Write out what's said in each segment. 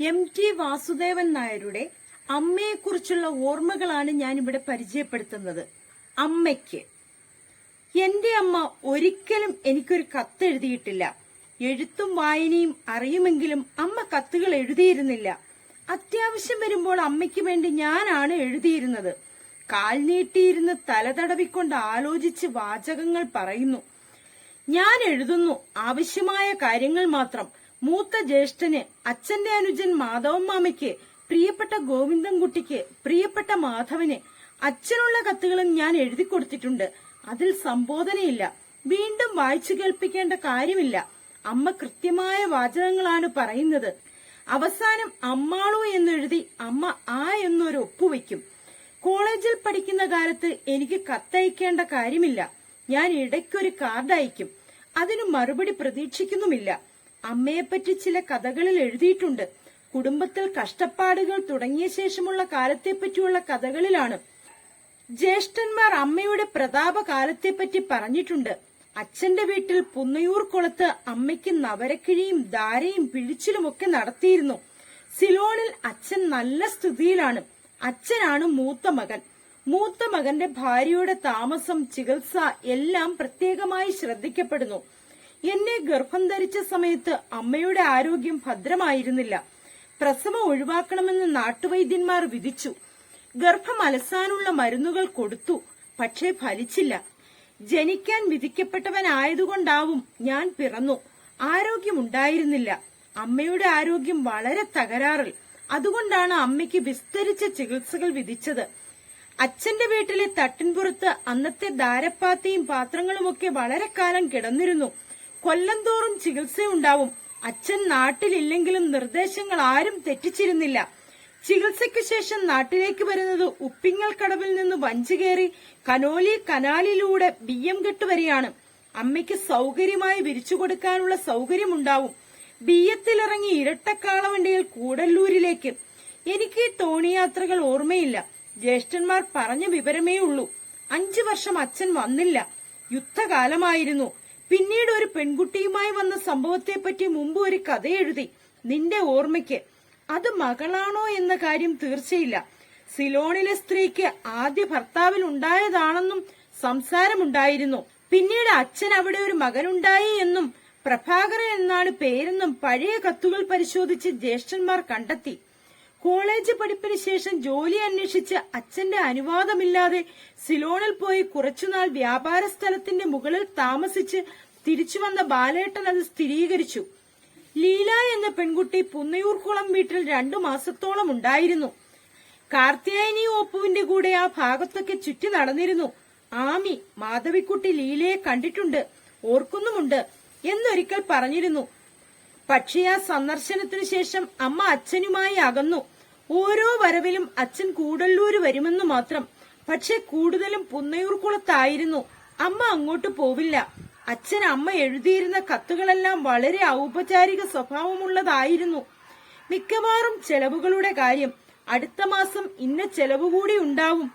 M T Vasudevan നായരുടെ അമ്മയെക്കുറിച്ചുള്ള ഓർമ്മകളാണ് ഞാൻ ഇവിടെ പരിചയപ്പെടുത്തുന്നത്. അമ്മയ്ക്ക്. എന്റെ അമ്മ ഒരിക്കലും എനിക്കൊരു കത്ത് എഴുതിയിട്ടില്ല. എഴുത്തും വായനയും അറിയുമെങ്കിലും അമ്മ കത്തുകൾ എഴുതിയിരുന്നില്ല. അത്യാവശ്യം വരുമ്പോൾ അമ്മയ്ക്ക് വേണ്ടി ഞാനാണ് എഴുതിയിരുന്നത്. കാൽ നീട്ടിയിരുന്ന് തലതടവിക്കൊണ്ട് ആലോചിച്ച് വാചകങ്ങൾ പറയുന്നു. ഞാൻ എഴുതുന്നു. ആവശ്യമായ കാര്യങ്ങൾ മാത്രം. മൂത്ത ജ്യേഷ്ഠന് അച്ഛന്റെ അനുജൻ മാധവമ്മാമയ്ക്ക് പ്രിയപ്പെട്ട ഗോവിന്ദൻകുട്ടിക്ക് പ്രിയപ്പെട്ട മാധവന് അച്ഛനുള്ള കത്തുകളും ഞാൻ എഴുതി കൊടുത്തിട്ടുണ്ട്. അതിൽ സംബോധനയില്ല. വീണ്ടും വായിച്ചു കേൾപ്പിക്കേണ്ട കാര്യമില്ല. അമ്മ കൃത്യമായ വാചകങ്ങളാണ് പറയുന്നത്. അവസാനം അമ്മാളു എന്നെഴുതി അമ്മ ആ എന്നൊരു ഒപ്പുവെക്കും കോളേജിൽ പഠിക്കുന്ന കാലത്ത് എനിക്ക് കത്തയക്കേണ്ട കാര്യമില്ല. ഞാൻ ഇടയ്ക്കൊരു കാർഡ് അയക്കും. അതിനു മറുപടി പ്രതീക്ഷിക്കുന്നുമില്ല. അമ്മയെപ്പറ്റി ചില കഥകളിൽ എഴുതിയിട്ടുണ്ട്. കുടുംബത്തിൽ കഷ്ടപ്പാടുകൾ തുടങ്ങിയ ശേഷമുള്ള കാലത്തെപ്പറ്റിയുള്ള കഥകളിലാണ്. ജ്യേഷ്ഠന്മാർ അമ്മയുടെ പ്രതാപകാലത്തെപ്പറ്റി പറഞ്ഞിട്ടുണ്ട്. അച്ഛന്റെ വീട്ടിൽ പുന്നയൂർ കുളത്ത് അമ്മയ്ക്ക് നവരക്കിഴിയും ധാരയും പിഴിച്ചിലുമൊക്കെ നടത്തിയിരുന്നു. സിലോണിൽ അച്ഛൻ നല്ല സ്ഥിതിയിലാണ്. അച്ഛനാണ് മൂത്ത മകൻ. മൂത്ത മകന്റെ ഭാര്യയുടെ താമസം ചികിത്സ എല്ലാം പ്രത്യേകമായി ശ്രദ്ധിക്കപ്പെടുന്നു. എന്നെ ഗർഭം ധരിച്ച സമയത്ത് അമ്മയുടെ ആരോഗ്യം ഭദ്രമായിരുന്നില്ല. പ്രസവം ഒഴിവാക്കണമെന്ന് നാട്ടുവൈദ്യന്മാർ വിധിച്ചു. ഗർഭം അലസാനുള്ള മരുന്നുകൾ കൊടുത്തു പക്ഷേ ഫലിച്ചില്ല. ജനിക്കാൻ വിധിക്കപ്പെട്ടവനായതുകൊണ്ടാവും ഞാൻ പിറന്നു. ആരോഗ്യമുണ്ടായിരുന്നില്ല. അമ്മയുടെ ആരോഗ്യം വളരെ തകരാറിൽ. അതുകൊണ്ടാണ് അമ്മയ്ക്ക് വിസ്തരിച്ച ചികിത്സകൾ വിധിച്ചത്. അച്ഛന്റെ വീട്ടിലെ തട്ടിൻപുറത്ത് അന്നത്തെ ദാരപ്പാത്തയും പാത്രങ്ങളുമൊക്കെ വളരെ കാലം കിടന്നിരുന്നു. കൊല്ലം തോറും ചികിത്സയുണ്ടാവും. അച്ഛൻ നാട്ടിലില്ലെങ്കിലും നിർദ്ദേശങ്ങൾ ആരും തെറ്റിച്ചിരുന്നില്ല. ചികിത്സയ്ക്ക് ശേഷം നാട്ടിലേക്ക് വരുന്നത് ഉപ്പിങ്ങൽ കടവിൽ നിന്ന് വഞ്ചുകേറി കനോലി കനാലിലൂടെ ബി എം കെട്ട് വരെയാണ്. അമ്മയ്ക്ക് സൗകര്യമായി വിരിച്ചു കൊടുക്കാനുള്ള സൗകര്യമുണ്ടാവും. ബിയ്യത്തിലിറങ്ങി ഇരട്ടക്കാളവണ്ടിയിൽ കൂടല്ലൂരിലേക്ക്. എനിക്ക് തോണിയാത്രകൾ ഓർമ്മയില്ല. ജ്യേഷ്ഠന്മാർ പറഞ്ഞ വിവരമേ ഉള്ളൂ അഞ്ചു വർഷം അച്ഛൻ വന്നില്ല. യുദ്ധകാലമായിരുന്നു. പിന്നീട് ഒരു പെൺകുട്ടിയുമായി വന്ന സംഭവത്തെപ്പറ്റി മുമ്പ് ഒരു കഥ എഴുതി നിന്റെ ഓർമ്മയ്ക്ക്. അത് മകളാണോ എന്ന കാര്യം തീർച്ചയില്ല. സിലോണിലെ സ്ത്രീക്ക് ആദ്യ ഭർത്താവിൽ ഉണ്ടായതാണെന്നും സംസാരമുണ്ടായിരുന്നു. പിന്നീട് അച്ഛൻ അവിടെ ഒരു മകനുണ്ടായി എന്നും പ്രഭാകരൻ എന്നാണ് പേരെന്നും പഴയ കത്തുകൾ പരിശോധിച്ച് ജ്യേഷ്ഠന്മാർ കണ്ടെത്തി. കോളേജ് പഠിപ്പിന് ശേഷം ജോലി അന്വേഷിച്ച് അച്ഛന്റെ അനുവാദമില്ലാതെ സിലോണിൽ പോയി കുറച്ചുനാൾ വ്യാപാര സ്ഥലത്തിന്റെ മുകളിൽ താമസിച്ച് തിരിച്ചു വന്ന ബാലേട്ടൻ അത് സ്ഥിരീകരിച്ചു. ലീല എന്ന പെൺകുട്ടി പുന്നയൂർക്കുളം വീട്ടിൽ രണ്ടു മാസത്തോളം ഉണ്ടായിരുന്നു. കാർത്തിയായനി ഓപ്പുവിന്റെ കൂടെ ആ ഭാഗത്തൊക്കെ ചുറ്റി നടന്നിരുന്നു. ആമി മാധവിക്കുട്ടി ലീലയെ കണ്ടിട്ടുണ്ട് ഓർക്കുന്നുമുണ്ട് എന്നൊരിക്കൽ പറഞ്ഞിരുന്നു. പക്ഷേ ആ സന്ദർശനത്തിനു ശേഷം അമ്മ അച്ഛനുമായി അകന്നു. ഓരോ വരവിലും അച്ഛൻ കൂടല്ലൂര് വരുമെന്ന് മാത്രം. പക്ഷെ കൂടുതലും പുന്നയൂർക്കുളത്തായിരുന്നു. അമ്മ അങ്ങോട്ട് പോവില്ല. അച്ഛൻ അമ്മ എഴുതിയിരുന്ന കത്തുകളെല്ലാം വളരെ ഔപചാരിക സ്വഭാവമുള്ളതായിരുന്നു. മിക്കവാറും ചെലവുകളുടെ കാര്യം. അടുത്ത മാസം ഇന്ന ചെലവ് കൂടി ഉണ്ടാവും.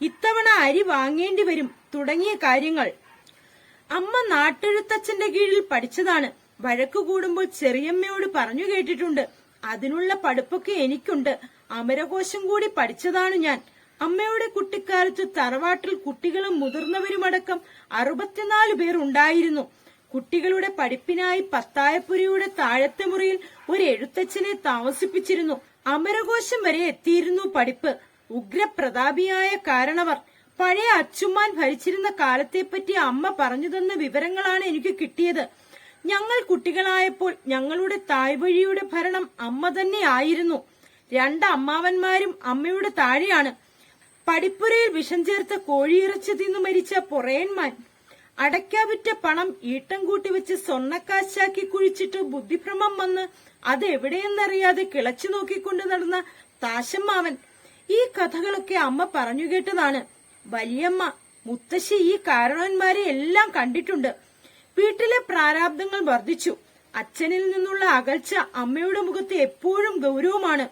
ഇത്തവണ അരി വാങ്ങേണ്ടി വരും തുടങ്ങിയ കാര്യങ്ങൾ. അമ്മ നാട്ടെഴുത്തച്ഛന്റെ കീഴിൽ പഠിച്ചതാണ്. വഴക്കു കൂടുമ്പോൾ ചെറിയമ്മയോട് പറഞ്ഞു കേട്ടിട്ടുണ്ട്. അതിനുള്ള പഠിപ്പൊക്കെ എനിക്കുണ്ട്. അമരകോശം കൂടി പഠിച്ചതാണ് ഞാൻ. അമ്മയുടെ കുട്ടിക്കാലത്ത് തറവാട്ടിൽ കുട്ടികളും മുതിർന്നവരുമടക്കം അറുപത്തിനാല് പേർ ഉണ്ടായിരുന്നു കുട്ടികളുടെ പഠിപ്പിനായി പത്തായപ്പുരയുടെ താഴത്തെ മുറിയിൽ ഒരു എഴുത്തച്ഛനെ താമസിപ്പിച്ചിരുന്നു. അമരകോശം വരെ എത്തിയിരുന്നു പഠിപ്പ്. ഉഗ്രപ്രതാപിയായ കാരണവർ. പഴയ അച്ചുമ്മാൻ ഭരിച്ചിരുന്ന കാലത്തെപ്പറ്റി അമ്മ പറഞ്ഞു തന്ന വിവരങ്ങളാണ് എനിക്ക് കിട്ടിയത്. ഞങ്ങൾ കുട്ടികളായപ്പോൾ ഞങ്ങളുടെ തായ്വഴിയുടെ ഭരണം അമ്മ തന്നെ ആയിരുന്നു. രണ്ട് അമ്മാവന്മാരും അമ്മയുടെ താഴെയാണ്. പടിപ്പുരയിൽ വിഷം ചേർത്ത കോഴിയിറച്ചി തിന്നു മരിച്ച പൊറയന്മാൻ അടയ്ക്കാവിറ്റ പണം ഈട്ടം കൂട്ടി വെച്ച് സ്വർണക്കാശാക്കി കുഴിച്ചിട്ട് ബുദ്ധിഭ്രമം വന്ന് അത് എവിടെയെന്നറിയാതെ കിളച്ചു നോക്കിക്കൊണ്ട് നടന്ന താശമ്മാവൻ. ഈ കഥകളൊക്കെ അമ്മ പറഞ്ഞു കേട്ടതാണ്. വലിയമ്മ മുത്തശ്ശി ഈ കാരണവന്മാരെ എല്ലാം കണ്ടിട്ടുണ്ട്. വീട്ടിലെ പ്രാരാബ്ദങ്ങൾ വർദ്ധിച്ചു. അച്ഛനിൽ നിന്നുള്ള അകൽച്ച അമ്മയുടെ മുഖത്ത് എപ്പോഴും ഗൗരവമാണ്.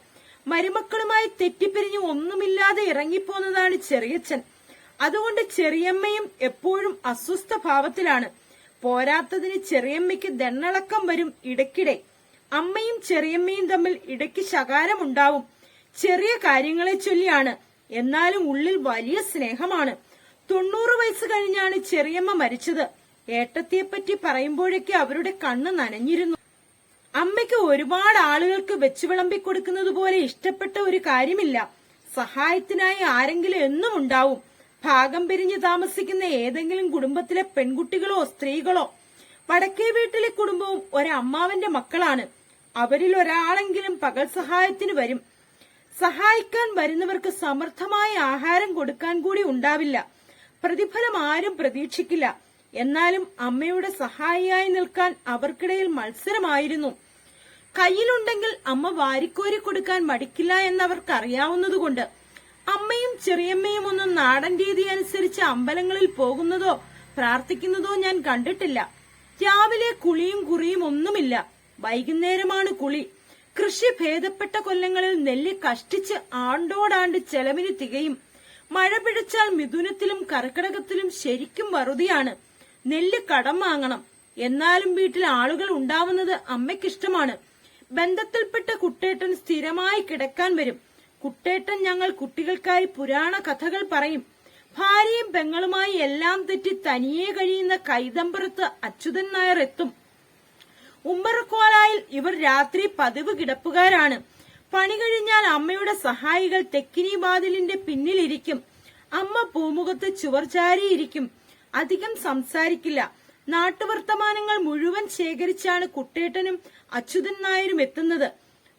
മരുമക്കളുമായി തെറ്റിപ്പിരിഞ്ഞ് ഒന്നുമില്ലാതെ ഇറങ്ങിപ്പോന്നതാണ് ചെറിയച്ഛൻ. അതുകൊണ്ട് ചെറിയമ്മയും എപ്പോഴും അസ്വസ്ഥ ഭാവത്തിലാണ്. പോരാത്തതിന് ചെറിയമ്മയ്ക്ക് ദണ്ണളക്കം വരും ഇടയ്ക്കിടെ. അമ്മയും ചെറിയമ്മയും തമ്മിൽ ഇടയ്ക്ക് ശകാരമുണ്ടാവും ചെറിയ കാര്യങ്ങളെ ചൊല്ലിയാണ്. എന്നാലും ഉള്ളിൽ വലിയ സ്നേഹമാണ്. തൊണ്ണൂറ് വയസ്സ് കഴിഞ്ഞാണ് ചെറിയമ്മ മരിച്ചത്. ഏട്ടത്തിയെപ്പറ്റി പറയുമ്പോഴേക്ക് അവരുടെ കണ്ണ് നനഞ്ഞിരുന്നു. അമ്മയ്ക്ക് ഒരുപാട് ആളുകൾക്ക് വെച്ചു വിളമ്പി കൊടുക്കുന്നത് പോലെ ഇഷ്ടപ്പെട്ട ഒരു കാര്യമില്ല. സഹായത്തിനായി ആരെങ്കിലും എന്നും ഉണ്ടാവും. ഭാഗം പിരിഞ്ഞു താമസിക്കുന്ന ഏതെങ്കിലും കുടുംബത്തിലെ പെൺകുട്ടികളോ സ്ത്രീകളോ. വടക്കേ വീട്ടിലെ കുടുംബവും ഒരമ്മാവന്റെ മക്കളാണ്. അവരിൽ ഒരാളെങ്കിലും പകൽ സഹായത്തിന് വരും. സഹായിക്കാൻ വരുന്നവർക്ക് സമർത്ഥമായ ആഹാരം കൊടുക്കാൻ കൂടി ഉണ്ടാവില്ല. പ്രതിഫലം ആരും പ്രതീക്ഷിക്കില്ല. എന്നാലും അമ്മയുടെ സഹായിയായി നിൽക്കാൻ അവർക്കിടയിൽ മത്സരമായിരുന്നു. കയ്യിലുണ്ടെങ്കിൽ അമ്മ വാരിക്കോരി കൊടുക്കാൻ മടിക്കില്ല എന്നവർക്കറിയാവുന്നതുകൊണ്ട് അമ്മയും ചെറിയമ്മയും ഒന്നും നാടൻ രീതി അനുസരിച്ച് അമ്പലങ്ങളിൽ പോകുന്നതോ പ്രാർത്ഥിക്കുന്നതോ ഞാൻ കണ്ടിട്ടില്ല. രാവിലെ കുളിയും കുറിയും ഒന്നുമില്ല. വൈകുന്നേരമാണ് കുളി. കൃഷി ഭേദപ്പെട്ട കൊല്ലങ്ങളിൽ നെല്ല് കഷ്ടിച്ച് ആണ്ടോടാണ്ട് ചെലവിന് തികയും മഴ പിടിച്ചാൽ മിഥുനത്തിലും കർക്കിടകത്തിലും ശരിക്കും വറുതിയാണ്. നെല്ല് കടം വാങ്ങണം. എന്നാലും വീട്ടിൽ ആളുകൾ ഉണ്ടാവുന്നത് അമ്മയ്ക്കിഷ്ടമാണ്. ബന്ധത്തിൽപ്പെട്ട കുട്ടേട്ടൻ സ്ഥിരമായി കിടക്കാൻ വരും. കുട്ടേട്ടൻ ഞങ്ങൾ കുട്ടികൾക്കായി പുരാണ കഥകൾ പറയും. ഭാര്യയും പെങ്ങളുമായി എല്ലാം തെറ്റി തനിയെ കഴിയുന്ന കൈതമ്പുറത്ത് അച്യുതൻ നായർ എത്തും. ഉമ്മറക്കോലായിൽ ഇവർ രാത്രി പതിവ് കിടപ്പുകാരാണ്. പണി കഴിഞ്ഞാൽ അമ്മയുടെ സഹായികൾ തെക്കിനി വാതിലിന്റെ പിന്നിലിരിക്കും. അമ്മ പൂമുഖത്ത് ചുവർചാരിയിരിക്കും. അധികം സംസാരിക്കില്ല. നാട്ടുവർത്തമാനങ്ങൾ മുഴുവൻ ശേഖരിച്ചാണ് കുട്ടേട്ടനും അച്യുതൻ നായരും എത്തുന്നത്.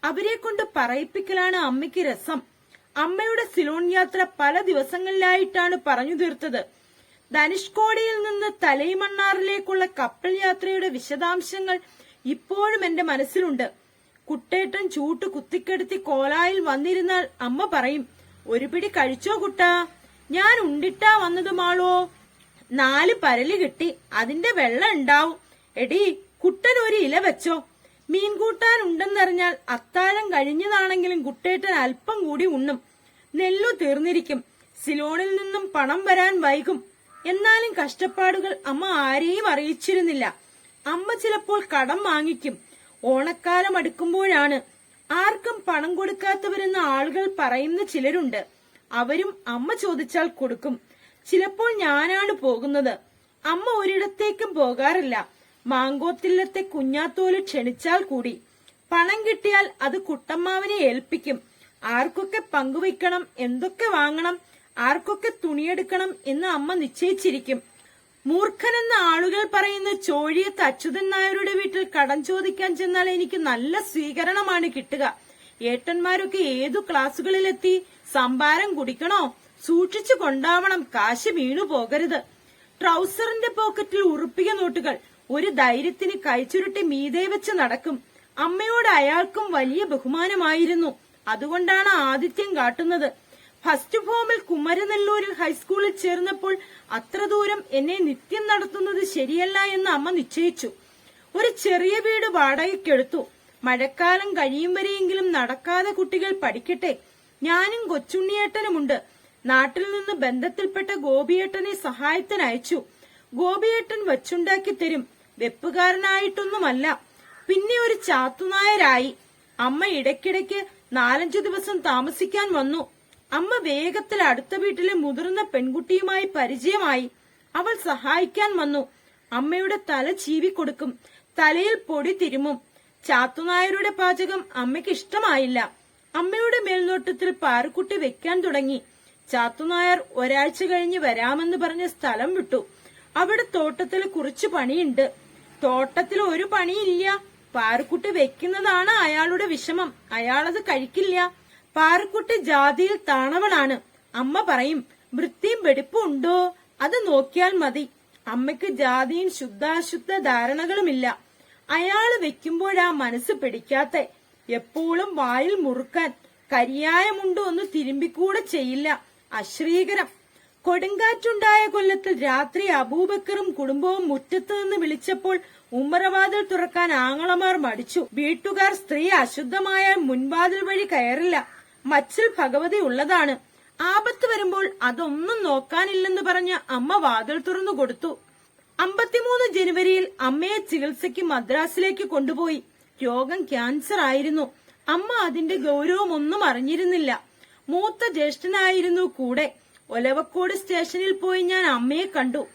അവരെ കൊണ്ട് പറയിപ്പിക്കലാണ് അമ്മയ്ക്ക് രസം. അമ്മയുടെ സിലോൺ യാത്ര പല ദിവസങ്ങളിലായിട്ടാണ് പറഞ്ഞു തീർത്തത്. ധനുഷ്കോടിയിൽ നിന്ന് തലൈമണ്ണാറിലേക്കുള്ള കപ്പൽ യാത്രയുടെ വിശദാംശങ്ങൾ ഇപ്പോഴും എന്റെ മനസ്സിലുണ്ട്. കുട്ടേട്ടൻ ചൂട്ട് കുത്തിക്കെടുത്തി കോലായിൽ വന്നിരുന്നാൽ അമ്മ പറയും ഒരു പിടി കഴിച്ചോ കുട്ടാ? ഞാൻ ഉണ്ടിട്ടാ വന്നതുമാളോ? നാല് പരൽ കിട്ടി. അതിന്റെ വെള്ളം ഉണ്ടാവും. എടി കുട്ടൻ ഒരു ഇല വെച്ചോ. മീൻ കൂട്ടാൻ ഉണ്ടെന്നറിഞ്ഞാൽ അത്താഴം കഴിഞ്ഞതാണെങ്കിലും കുട്ടേട്ടൻ അല്പം കൂടി ഉണ്ണും. നെല്ലു തീർന്നിരിക്കും. സിലോണിൽ നിന്നും പണം വരാൻ വൈകും. എന്നാലും കഷ്ടപ്പാടുകൾ അമ്മ ആരെയും അറിയിച്ചിരുന്നില്ല. അമ്മ ചിലപ്പോൾ കടം വാങ്ങിക്കും. ഓണക്കാലം അടുക്കുമ്പോഴാണ്. ആർക്കും പണം കൊടുക്കാത്തവരെന്ന് ആളുകൾ പറയുന്ന ചിലരുണ്ട്. അവരും അമ്മ ചോദിച്ചാൽ കൊടുക്കും. ചിലപ്പോൾ ഞാനാണ് പോകുന്നത്. അമ്മ ഒരിടത്തേക്കും പോകാറില്ല. മാങ്കോത്തില്ലത്തെ കുഞ്ഞാത്തോൽ ക്ഷണിച്ചാൽ കൂടി. പണം കിട്ടിയാൽ അത് കുട്ടമ്മാവിനെ ഏൽപ്പിക്കും. ആർക്കൊക്കെ പങ്കുവയ്ക്കണം എന്തൊക്കെ വാങ്ങണം ആർക്കൊക്കെ തുണിയെടുക്കണം എന്ന് അമ്മ നിശ്ചയിച്ചിരിക്കും. മൂർഖനെന്ന ആളുകൾ പറയുന്ന ചോഴിയത്ത് അച്യുതൻ നായരുടെ വീട്ടിൽ കടം ചോദിക്കാൻ ചെന്നാൽ എനിക്ക് നല്ല സ്വീകരണമാണ് കിട്ടുക. ഏട്ടന്മാരൊക്കെ ഏതു ക്ലാസ്സുകളിലെത്തി? സംഭാരം കുടിക്കണോ? സൂക്ഷിച്ചു കൊണ്ടാവണം. കാശ് വീണു പോകരുത്. ട്രൗസറിന്റെ പോക്കറ്റിൽ ഉറുപ്പിക നോട്ടുകൾ ഒരു ധൈര്യത്തിന് കൈച്ചുരുട്ടി മീതെ വെച്ച് നടക്കും. അമ്മയോട് അയാൾക്കും വലിയ ബഹുമാനമായിരുന്നു. അതുകൊണ്ടാണ് ആദിത്യം കാട്ടുന്നത്. ഫസ്റ്റ് ഫോമിൽ കുമരനെല്ലൂരിൽ ഹൈസ്കൂളിൽ ചേർന്നപ്പോൾ അത്ര ദൂരം എന്നെ നിത്യം നടത്തുന്നത് ശരിയല്ല എന്ന് അമ്മ നിശ്ചയിച്ചു. ഒരു ചെറിയ വീട് വാടകയ്ക്കെടുത്തു. മഴക്കാലം കഴിയും വരെയെങ്കിലും നടക്കാതെ കുട്ടികൾ പഠിക്കട്ടെ. ഞാനും കൊച്ചുണ്ണിയേട്ടനുമുണ്ട്. നാട്ടിൽ നിന്ന് ബന്ധത്തിൽപ്പെട്ട ഗോപിയേട്ടനെ സഹായത്തിനയച്ചു ഗോപിയേട്ടൻ വച്ചുണ്ടാക്കി തരും. വെപ്പുകാരനായിട്ടൊന്നുമല്ല. പിന്നെ ഒരു ചാത്തുനായരായി. അമ്മ ഇടയ്ക്കിടയ്ക്ക് നാലഞ്ചു ദിവസം താമസിക്കാൻ വന്നു. അമ്മ വേഗത്തിൽ അടുത്ത വീട്ടിലെ മുതിർന്ന പെൺകുട്ടിയുമായി പരിചയമായി. അവൾ സഹായിക്കാൻ വന്നു. അമ്മയുടെ തല ചീവിക്കൊടുക്കും തലയിൽ പൊടി തിരുമും. ചാത്തുനായരുടെ പാചകം അമ്മയ്ക്ക് ഇഷ്ടമായില്ല. അമ്മയുടെ മേൽനോട്ടത്തിൽ പാറക്കുട്ടി വെക്കാൻ തുടങ്ങി. ചാത്തുനായർ ഒരാഴ്ച കഴിഞ്ഞ് വരാമെന്ന് പറഞ്ഞ് സ്ഥലം വിട്ടു. അവിടെ തോട്ടത്തിൽ കുറച്ച് പണിയുണ്ട്. തോട്ടത്തിൽ ഒരു പണിയില്ല. പാറക്കുട്ടി വെക്കുന്നതാണ് അയാളുടെ വിഷമം. അയാളത് കഴിക്കില്ല. പാറക്കുട്ടി ജാതിയിൽ താണവളാണ്. അമ്മ പറയും വൃത്തിയും വെടിപ്പും ഉണ്ടോ? അത് നോക്കിയാൽ മതി. അമ്മയ്ക്ക് ജാതിയും ശുദ്ധാശുദ്ധ ധാരണകളുമില്ല. അയാൾ വെക്കുമ്പോഴാ മനസ്സ് പിടിക്കാത്ത. എപ്പോഴും വായിൽ മുറുക്കാൻ കരിയായമുണ്ടോ ഒന്ന് തിരുമ്പിക്കൂടെ ചെയ്യില്ല. അശ്രീകരം. കൊടുങ്കാറ്റുണ്ടായ കൊല്ലത്തിൽ രാത്രി അബൂബക്കറും കുടുംബവും മുറ്റത്ത് നിന്ന് വിളിച്ചപ്പോൾ ഉമ്മറവാതിൽ തുറക്കാൻ ആങ്ങളമാർ മടിച്ചു. വീട്ടുകാർ സ്ത്രീ അശുദ്ധമായ മുൻവാതിൽ വഴി കയറില്ല. മച്ചിൽ ഭഗവതി ഉള്ളതാണ്. ആപത്ത് വരുമ്പോൾ അതൊന്നും നോക്കാനില്ലെന്ന് പറഞ്ഞ് അമ്മ വാതിൽ തുറന്നു കൊടുത്തു. അമ്പത്തിമൂന്ന് ജനുവരിയിൽ അമ്മയെ ചികിത്സയ്ക്ക് മദ്രാസിലേക്ക് കൊണ്ടുപോയി. രോഗം ക്യാൻസർ ആയിരുന്നു. അമ്മ അതിന്റെ ഗൗരവമൊന്നും അറിഞ്ഞിരുന്നില്ല. മൂത്ത ജ്യേഷ്ഠനായിരുന്നു കൂടെ. ഒലവക്കോട് സ്റ്റേഷനിൽ പോയി ഞാൻ അമ്മയെ കണ്ടു.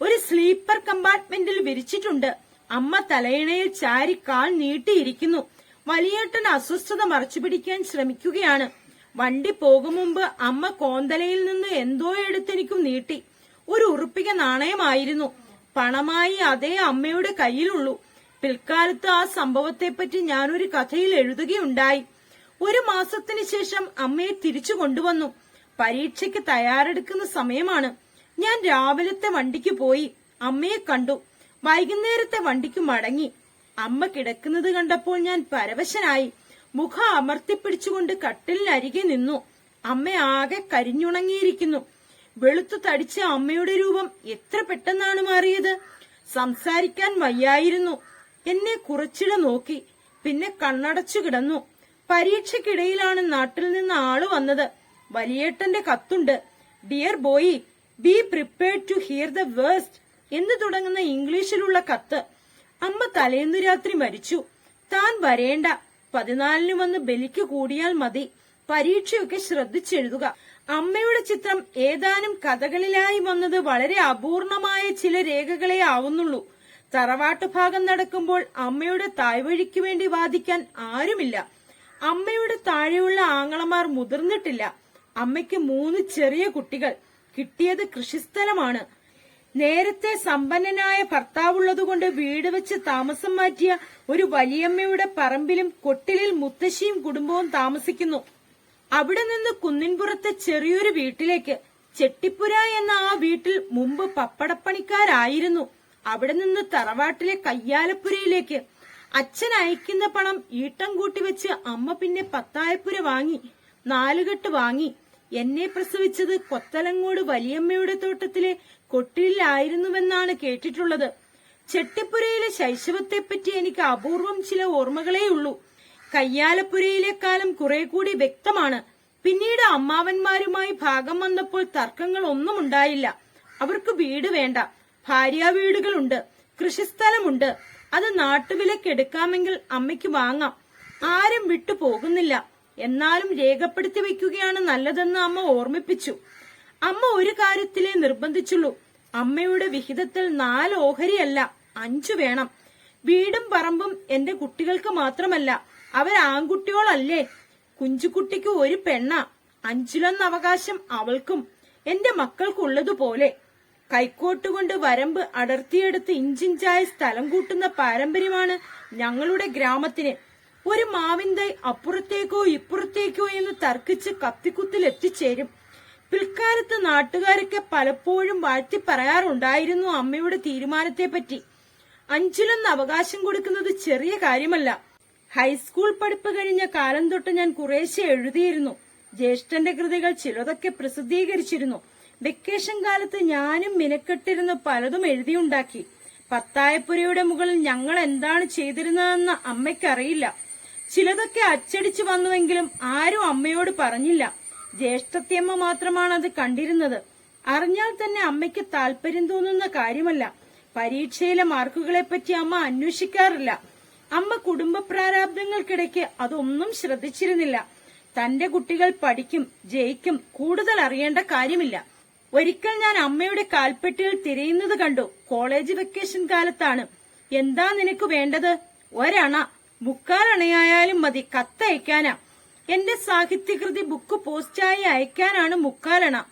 ഒരു സ്ലീപ്പർ കമ്പാർട്ട്മെന്റിൽ വിരിച്ചിട്ടുണ്ട്. അമ്മ തലയിണയിൽ ചാരി കാൽ നീട്ടിയിരിക്കുന്നു. വലിയേട്ടൻ അസ്വസ്ഥത മറച്ചുപിടിക്കാൻ ശ്രമിക്കുകയാണ്. വണ്ടി പോകും മുമ്പ് അമ്മ കോന്തലയിൽ നിന്ന് എന്തോ എടുത്തെനിക്കും നീട്ടി. ഒരു ഉറുപ്പിക നാണയമായിരുന്നു. പണമായി അതേ അമ്മയുടെ കയ്യിലുള്ളൂ. പിൽക്കാലത്ത് ആ സംഭവത്തെപ്പറ്റി ഞാനൊരു കഥയിൽ എഴുതുകയുണ്ടായി. ഒരു മാസത്തിന് ശേഷം അമ്മയെ തിരിച്ചു കൊണ്ടുവന്നു. പരീക്ഷയ്ക്ക് തയ്യാറെടുക്കുന്ന സമയമാണ്. ഞാൻ രാവിലത്തെ വണ്ടിക്ക് പോയി അമ്മയെ കണ്ടു. വൈകുന്നേരത്തെ വണ്ടിക്ക് മടങ്ങി. അമ്മ കിടക്കുന്നത് കണ്ടപ്പോൾ ഞാൻ പരവശനായി. മുഖം അമർത്തിപ്പിടിച്ചുകൊണ്ട് കട്ടിലിനരികെ നിന്നു. അമ്മ ആകെ കരിഞ്ഞുണങ്ങിയിരിക്കുന്നു. വെളുത്തു തടിച്ച അമ്മയുടെ രൂപം എത്ര പെട്ടെന്നാണ് മാറിയത്? സംസാരിക്കാൻ വയ്യായിരുന്നു. എന്നെ കുറച്ചിട നോക്കി. പിന്നെ കണ്ണടച്ചു കിടന്നു. പരീക്ഷയ്ക്കിടയിലാണ് നാട്ടിൽ നിന്ന് ആൾ വന്നത്. വലിയേട്ടന്റെ കത്തുണ്ട്. Dear boy be prepared to hear the worst എന്ന് തുടങ്ങുന്ന ഇംഗ്ലീഷിലുള്ള കത്ത്. അമ്മ തലേന്ന് രാത്രി മരിച്ചു. താൻ വരേണ്ട. പതിനാലിന് വന്ന് ബലിക്ക് കൂടിയാൽ മതി. പരീക്ഷയൊക്കെ ശ്രദ്ധിച്ചെഴുതുക. അമ്മയുടെ ചിത്രം ഏതാനും കഥകളിലായി വന്നത് വളരെ അപൂർണമായ ചില രേഖകളെ ആവുന്നുള്ളൂ. തറവാട്ട് ഭാഗം നടക്കുമ്പോൾ അമ്മയുടെ തായ്വഴിക്ക് വേണ്ടി വാദിക്കാൻ ആരുമില്ല. അമ്മയുടെ താഴെയുള്ള ആങ്ങളമാർ മുതിർന്നിട്ടില്ല. അമ്മയ്ക്ക് മൂന്ന് ചെറിയ കുട്ടികൾ. കിട്ടിയത് കൃഷിസ്ഥലമാണ്. നേരത്തെ സമ്പന്നനായ ഭർത്താവുള്ളതുകൊണ്ട് വീട് വെച്ച് താമസം മാറ്റിയ ഒരു വലിയമ്മയുടെ പറമ്പിലും കൊട്ടിലിൽ മുത്തശ്ശിയും കുടുംബവും താമസിക്കുന്നു. അവിടെ നിന്ന് കുന്നിൻപുറത്തെ ചെറിയൊരു വീട്ടിലേക്ക് ചെട്ടിപ്പുര എന്ന ആ വീട്ടിൽ മുമ്പ് പപ്പടപ്പണിക്കാരായിരുന്നു. അവിടെ നിന്ന് തറവാട്ടിലെ കയ്യാലപ്പുരയിലേക്ക് അച്ഛൻ അയക്കുന്ന പണം ഈട്ടം കൂട്ടി വെച്ച് അമ്മ പിന്നെ പത്തായപ്പുര വാങ്ങി നാലുകെട്ട് വാങ്ങി. എന്നെ പ്രസവിച്ചത് കൊത്തലങ്ങോട് വലിയമ്മയുടെ തോട്ടത്തിലെ കൊട്ടിലായിരുന്നുവെന്നാണ് കേട്ടിട്ടുള്ളത്. ചെട്ടിപ്പുരയിലെ ശൈശവത്തെപ്പറ്റി എനിക്ക് അപൂർവം ചില ഓർമ്മകളേയുള്ളൂ. കയ്യാലപ്പുരയിലെ കാലം കുറെ കൂടി വ്യക്തമാണ്. പിന്നീട് അമ്മാവന്മാരുമായി ഭാഗം വന്നപ്പോൾ തർക്കങ്ങൾ ഒന്നും ഉണ്ടായില്ല. അവർക്ക് വീട് വേണ്ട. ഭാര്യാ വീടുകളുണ്ട്. കൃഷിസ്ഥലമുണ്ട്. അത് നാട്ടുവിലക്ക് എടുക്കാമെങ്കിൽ അമ്മയ്ക്ക് വാങ്ങാം. ആരും വിട്ടു പോകുന്നില്ല. എന്നാലും രേഖപ്പെടുത്തി വെക്കുകയാണ് നല്ലതെന്ന് അമ്മ ഓർമ്മിപ്പിച്ചു. അമ്മ ഒരു കാര്യത്തിലേ നിർബന്ധിച്ചുള്ളൂ. അമ്മയുടെ വിഹിതത്തിൽ നാല് ഓഹരിയല്ല അഞ്ചു വേണം. വീടും പറമ്പും എന്റെ കുട്ടികൾക്ക് മാത്രമല്ല അവർ ആൺകുട്ടികളല്ലേ. കുഞ്ചുകുട്ടിക്ക് ഒരു പെണ്ണ. അഞ്ചിലൊന്ന് അവകാശം അവൾക്കും എന്റെ മക്കൾക്കുള്ളതുപോലെ. കൈക്കോട്ടുകൊണ്ട് വരമ്പ് അടർത്തിയെടുത്ത് ഇഞ്ചിഞ്ചായ സ്ഥലം കൂട്ടുന്ന പാരമ്പര്യമാണ് ഞങ്ങളുടെ ഗ്രാമത്തിന്. ഒരു മാവിന്തൈ അപ്പുറത്തേക്കോ ഇപ്പുറത്തേക്കോ എന്ന് തർക്കിച്ച് കത്തിക്കുത്തിൽ എത്തിച്ചേരും. പിൽക്കാലത്ത് നാട്ടുകാരൊക്കെ പലപ്പോഴും വാഴ്ത്തി പറയാറുണ്ടായിരുന്നു അമ്മയുടെ തീരുമാനത്തെ പറ്റി അഞ്ചിലൊന്ന് അവകാശം കൊടുക്കുന്നത് ചെറിയ കാര്യമല്ല. ഹൈസ്കൂൾ പഠിപ്പ് കഴിഞ്ഞ കാലം തൊട്ട് ഞാൻ കുറേശ്ശെ എഴുതിയിരുന്നു. ജ്യേഷ്ഠന്റെ കൃതികൾ ചിലതൊക്കെ പ്രസിദ്ധീകരിച്ചിരുന്നു. വെക്കേഷൻ കാലത്ത് ഞാനും മിനക്കെട്ടിരുന്ന് പലതും എഴുതിയുണ്ടാക്കി. പത്തായപ്പുരയുടെ മുകളിൽ ഞങ്ങൾ എന്താണ് ചെയ്തിരുന്നതെന്ന് അമ്മയ്ക്കറിയില്ല. ചിലതൊക്കെ അച്ചടിച്ചു വന്നുവെങ്കിലും ആരും അമ്മയോട് പറഞ്ഞില്ല. ജ്യേഷ്ഠത്തിയമ്മ മാത്രമാണ് അത് കണ്ടിരുന്നത്. അറിഞ്ഞാൽ തന്നെ അമ്മയ്ക്ക് താല്പര്യം തോന്നുന്ന കാര്യമല്ല. പരീക്ഷയിലെ മാർക്കുകളെ പറ്റി അമ്മ അന്വേഷിക്കാറില്ല. അമ്മ കുടുംബ പ്രാരാബ്ദങ്ങൾക്കിടയ്ക്ക് അതൊന്നും ശ്രദ്ധിച്ചിരുന്നില്ല. തന്റെ കുട്ടികൾ പഠിക്കും ജയിക്കും കൂടുതൽ അറിയേണ്ട കാര്യമില്ല. ഒരിക്കൽ ഞാൻ അമ്മയുടെ കാൽപ്പെട്ടികൾ തിരയുന്നത് കണ്ടു. കോളേജ് വെക്കേഷൻ കാലത്താണ്. എന്താ നിനക്ക് വേണ്ടത്? ഒരണ. മുക്കാലണയായാലും മതി. കത്തയക്കാനാ എന്റെ സാഹിത്യകൃതി ബുക്ക് പോസ്റ്റായി അയക്കാനാണ് മുക്കാലണ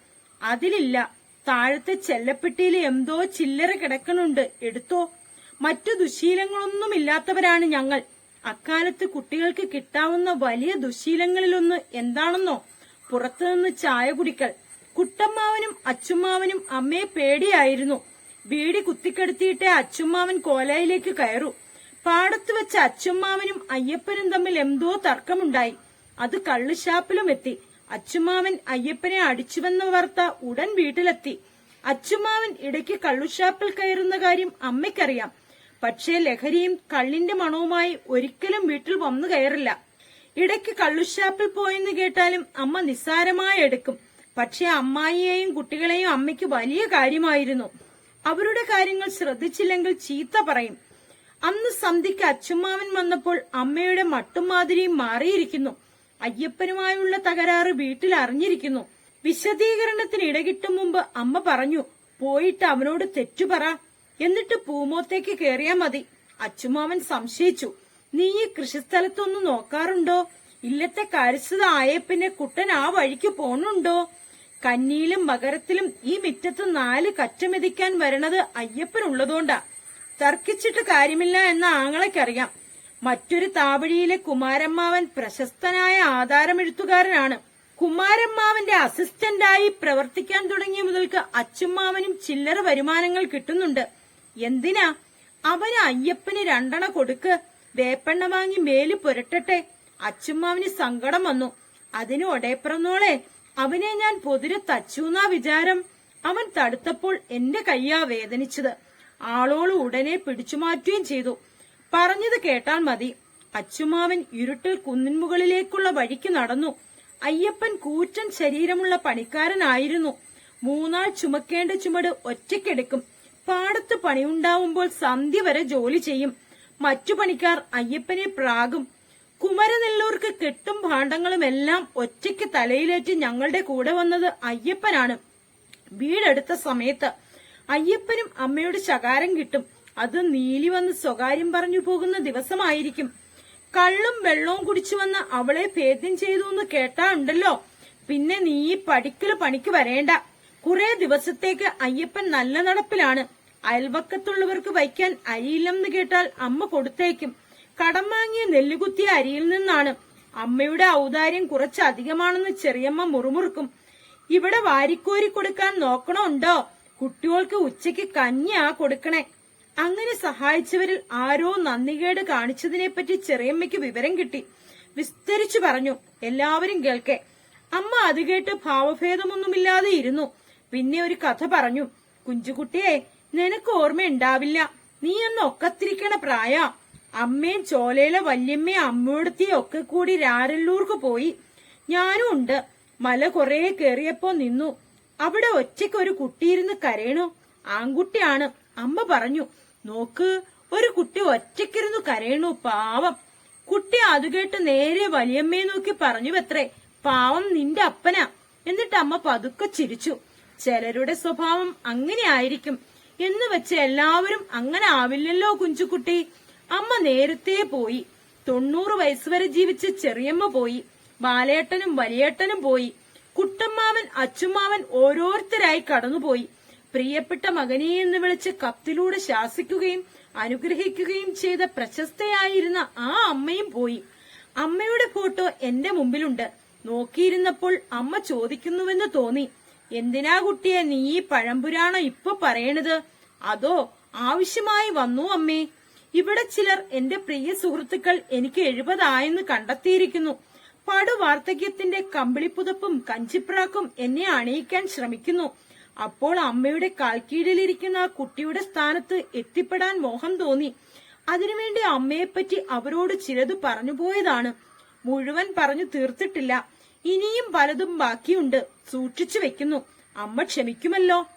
അതിലില്ല. താഴത്തെ ചെല്ലപ്പെട്ടിയിൽ എന്തോ ചില്ലറ കിടക്കണുണ്ട്. എടുത്തോ. മറ്റു ദുശീലങ്ങളൊന്നുമില്ലാത്തവരാണ് ഞങ്ങൾ. അക്കാലത്ത് കുട്ടികൾക്ക് കിട്ടാവുന്ന വലിയ ദുശീലങ്ങളിലൊന്ന് എന്താണെന്നോ? പുറത്തുനിന്ന് ചായ കുടിക്കൽ. കുട്ടമ്മാവനും അച്ചുമ്മാവനും അമ്മയെ പേടിയായിരുന്നു. വീടി കുത്തിക്കെടുത്തിയിട്ടേ അച്ചുമ്മാവൻ കോലായിലേക്ക് കയറു. പാടത്ത് വെച്ച അച്ചുമ്മാവനും അയ്യപ്പനും തമ്മിൽ എന്തോ തർക്കമുണ്ടായി. അത് കള്ളുഷാപ്പിലും എത്തി. അച്ചുമ്മാവൻ അയ്യപ്പനെ അടിച്ചുവെന്ന വാർത്ത ഉടൻ വീട്ടിലെത്തി. അച്ചുമ്മാവൻ ഇടയ്ക്ക് കള്ളുഷാപ്പിൽ കയറുന്ന കാര്യം അമ്മയ്ക്കറിയാം. പക്ഷേ ലഹരിയും കള്ളിന്റെ മണവുമായി ഒരിക്കലും വീട്ടിൽ വന്നു കയറില്ല. ഇടയ്ക്ക് കള്ളുഷാപ്പിൽ പോയെന്ന് കേട്ടാലും അമ്മ നിസ്സാരമായി എടുക്കും. പക്ഷേ അമ്മായിയെയും കുട്ടികളെയും അമ്മയ്ക്ക് വലിയ കാര്യമായിരുന്നു. അവരുടെ കാര്യങ്ങൾ ശ്രദ്ധിച്ചില്ലെങ്കിൽ ചീത്ത പറയും. അന്ന് സന്ധ്യയ്ക്ക് അച്ഛമ്മാവൻ വന്നപ്പോൾ അമ്മയുടെ മട്ടുമാതിരിയും മാറിയിരിക്കുന്നു. അയ്യപ്പനുമായുള്ള തകരാറ് വീട്ടിൽ അറിഞ്ഞിരിക്കുന്നു. വിശദീകരണത്തിന് ഇടകിട്ടും മുമ്പ് അമ്മ പറഞ്ഞു പോയിട്ട് അവനോട് തെറ്റുപറ എന്നിട്ട് പൂമോത്തേക്ക് കേറിയാ മതി. അച്ചുമാവൻ സംശയിച്ചു. നീ ഈ കൃഷിസ്ഥലത്തൊന്ന് നോക്കാറുണ്ടോ? ഇല്ലത്തെ കരുസത പിന്നെ കുട്ടൻ ആ വഴിക്ക് പോണുണ്ടോ? കന്നിയിലും മകരത്തിലും ഈ മിറ്റത്ത് നാല് കറ്റമെതിക്കാൻ വരണത് അയ്യപ്പനുള്ളതുകൊണ്ടാ തർക്കിച്ചിട്ട് കാര്യമില്ല എന്ന ആങ്ങളയ്ക്കറിയാം. മറ്റൊരു താവഴിയിലെ കുമാരമ്മാവൻ പ്രശസ്തനായ ആധാരമെഴുത്തുകാരനാണ്. കുമാരമ്മാവന്റെ അസിസ്റ്റന്റായി പ്രവർത്തിക്കാൻ തുടങ്ങിയ മുതൽക്ക് അച്ചുമ്മാവനും ചില്ലറ വരുമാനങ്ങൾ കിട്ടുന്നുണ്ട്. എന്തിനാ? അവന് അയ്യപ്പന് രണ്ടണ കൊടുക്ക്. വേപ്പെണ്ണ വാങ്ങി മേൽ പുരട്ടട്ടെ. അച്ചുമ്മാവിന് സങ്കടം വന്നു. അതിന് ഒടേപ്പിറന്നോളെ അവനെ ഞാൻ പൊതിരെ തച്ചൂന്നാ വിചാരം അവൻ തടുത്തപ്പോൾ എന്റെ കയ്യാ വേദനിച്ചത്. ആളോൾ ഉടനെ പിടിച്ചു മാറ്റുകയും ചെയ്തു. പറഞ്ഞത് കേട്ടാൽ മതി. അച്ചുമാവൻ ഇരുട്ടിൽ കുന്നിൻ മുകളിലേക്കുള്ള വഴിക്ക് നടന്നു. അയ്യപ്പൻ കൂറ്റൻ ശരീരമുള്ള പണിക്കാരനായിരുന്നു. മൂന്നാൾ ചുമക്കേണ്ട ചുമട് ഒറ്റയ്ക്കെടുക്കും. പാടത്ത് പണിയുണ്ടാവുമ്പോൾ സന്ധ്യ വരെ ജോലി ചെയ്യും. മറ്റു പണിക്കാർ അയ്യപ്പനെ പ്രാകും. കുമരനെല്ലൂർക്ക് കെട്ടും ഭാണ്ഡങ്ങളും എല്ലാം ഒറ്റയ്ക്ക് തലയിലേറ്റ് ഞങ്ങളുടെ കൂടെ വന്നത് അയ്യപ്പനാണ്. വീടെടുത്ത സമയത്ത് അയ്യപ്പനും അമ്മയുടെ ശകാരം കിട്ടും. അത് നീലി വന്ന് സ്വകാര്യം പറഞ്ഞു പോകുന്ന ദിവസമായിരിക്കും. കള്ളും വെള്ളവും കുടിച്ചു വന്ന് അവളെ ഭേദ്യം ചെയ്തു എന്ന് കേട്ടാ ഉണ്ടല്ലോ പിന്നെ നീ ഈ പഠിക്കൽ പണിക്ക് വരേണ്ട. കുറെ ദിവസത്തേക്ക് അയ്യപ്പൻ നല്ല നടപ്പിലാണ്. അയൽവക്കത്തുള്ളവർക്ക് വയ്ക്കാൻ അരിയില്ലെന്ന് കേട്ടാൽ അമ്മ കൊടുത്തേക്കും. കടം വാങ്ങിയ നെല്ലുകുത്തിയ അരിയിൽ നിന്നാണ്. അമ്മയുടെ ഔദാര്യം കുറച്ചധികമാണെന്ന് ചെറിയമ്മ മുറുമുറുക്കും. ഇവിടെ വാരിക്കോരി കൊടുക്കാൻ നോക്കണമുണ്ടോ? കുട്ടികൾക്ക് ഉച്ചയ്ക്ക് കഞ്ഞിയാ കൊടുക്കണേ. അങ്ങനെ സഹായിച്ചവരിൽ ആരോ നന്ദികേട് കാണിച്ചതിനെപ്പറ്റി ചെറിയമ്മയ്ക്ക് വിവരം കിട്ടി. വിസ്തരിച്ചു പറഞ്ഞു. എല്ലാവരും കേൾക്കെ. അമ്മ അത് കേട്ട് ഭാവഭേദമൊന്നുമില്ലാതെ ഇരുന്നു. പിന്നെ ഒരു കഥ പറഞ്ഞു. കുഞ്ചുകുട്ടിയെ നിനക്ക് ഓർമ്മയുണ്ടാവില്ല. നീ ഒന്ന് ഒക്കത്തിരിക്കണ പ്രായ. അമ്മയും ചോലയിലെ വല്യമ്മയും അമ്മയോടത്തിയും ഒക്കെ കൂടി രാരല്ലൂർക്ക് പോയി. ഞാനും ഉണ്ട്. മല കൊറേ കേറിയപ്പോ നിന്നു. അവിടെ ഒറ്റയ്ക്ക് ഒരു കുട്ടിയിരുന്ന് കരയണു. ആൺകുട്ടിയാണ്. അമ്മ പറഞ്ഞു നോക്ക് ഒരു കുട്ടി ഒറ്റയ്ക്കിരുന്നു കരയണു പാവം. കുട്ടി അത് കേട്ട് നേരെ വലിയമ്മയെ നോക്കി പറഞ്ഞു പത്രേ പാവം നിന്റെ അപ്പനാ. എന്നിട്ട് അമ്മ പതുക്കെ ചിരിച്ചു. ചിലരുടെ സ്വഭാവം അങ്ങനെ ആയിരിക്കും. എന്ന് വെച്ച് എല്ലാവരും അങ്ങനെ ആവില്ലല്ലോ കുഞ്ചുകുട്ടി. അമ്മ നേരത്തെ പോയി. തൊണ്ണൂറ് വയസ്സ് വരെ ജീവിച്ച ചെറിയമ്മ പോയി. ബാലേട്ടനും വലിയേട്ടനും പോയി. കുട്ടമ്മാവൻ അച്ചുമ്മാവൻ ഓരോരുത്തരായി കടന്നുപോയി. പ്രിയപ്പെട്ട മകനെ എന്ന് വിളിച്ച് കത്തിലൂടെ ശാസിക്കുകയും അനുഗ്രഹിക്കുകയും ചെയ്ത പ്രശസ്തയായിരുന്ന ആ അമ്മയും പോയി. അമ്മയുടെ ഫോട്ടോ എന്റെ മുമ്പിലുണ്ട്. നോക്കിയിരുന്നപ്പോൾ അമ്മ ചോദിക്കുന്നുവെന്ന് തോന്നി. എന്തിനാ കുട്ടിയെ? നീ ഈ പഴംപുരാണം ഇപ്പൊ പറയണത്? അതോ ആവശ്യമായി വന്നു അമ്മേ? ഇവിടെ ചിലർ എന്റെ പ്രിയ സുഹൃത്തുക്കൾ എനിക്ക് എഴുപതായെന്ന് കണ്ടെത്തിയിരിക്കുന്നു. പടു വാർദ്ധക്യത്തിന്റെ കമ്പിളിപ്പുതപ്പും കഞ്ചിപ്രാക്കും എന്നെ അണിയിക്കാൻ ശ്രമിക്കുന്നു. അപ്പോൾ അമ്മയുടെ കാൽക്കീഴിലിരിക്കുന്ന ആ കുട്ടിയുടെ സ്ഥാനത്ത് എത്തിപ്പെടാൻ മോഹം തോന്നി. അതിനുവേണ്ടി അമ്മയെപ്പറ്റി അവരോട് ചിലത് പറഞ്ഞുപോയതാണ്. മുഴുവൻ പറഞ്ഞു തീർത്തിട്ടില്ല. ഇനിയും പലതും ബാക്കിയുണ്ട്. സൂക്ഷിച്ചു വെക്കുന്നു. അമ്മ ക്ഷമിക്കുമല്ലോ.